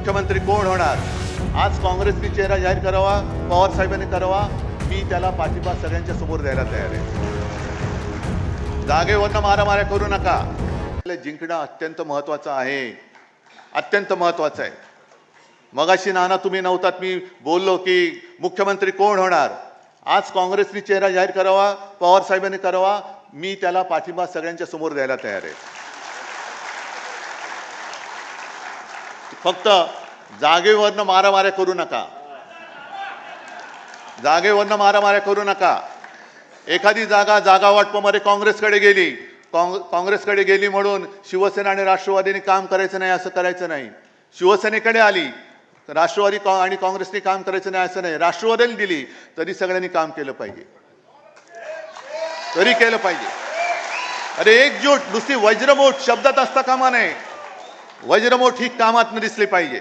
मुख्यमंत्री कोण होणार? आज काँग्रेसनी चेहरा जाहीर करावा पवार साहेबांनी करावा मी त्याला पाठिंबा सगळ्यांच्या समोर द्यायला तयार आहे. जागेवरनं मारामाऱ्या करू नका. जिंकणं अत्यंत महत्वाचं आहे. अत्यंत महत्वाचं आहे. मगाशी नाना तुम्ही नव्हतात मी बोललो की मुख्यमंत्री कोण होणार? आज काँग्रेसनी चेहरा जाहीर करावा पवार साहेबांनी करावा मी त्याला पाठिंबा सगळ्यांच्या समोर द्यायला तयार आहे. फक्त जागेवरनं मारामाऱ्या करू नका. जागेवरनं मारामाऱ्या करू नका. एखादी जागा जागा वाटपामध्ये काँग्रेसकडे गेली. काँग काँग्रेसकडे गेली म्हणून शिवसेना आणि राष्ट्रवादीने काम करायचं नाही असं करायचं नाही. शिवसेनेकडे आली राष्ट्रवादी आणि काँग्रेसने काम करायचं नाही असं नाही. राष्ट्रवादीने दिली तरी सगळ्यांनी काम केलं पाहिजे. तरी केलं पाहिजे. अरे एकजूट नुसती वज्रमूठ शब्दात असता कामा नये. वज्रमो ठीक कामात दिसली पाहिजे.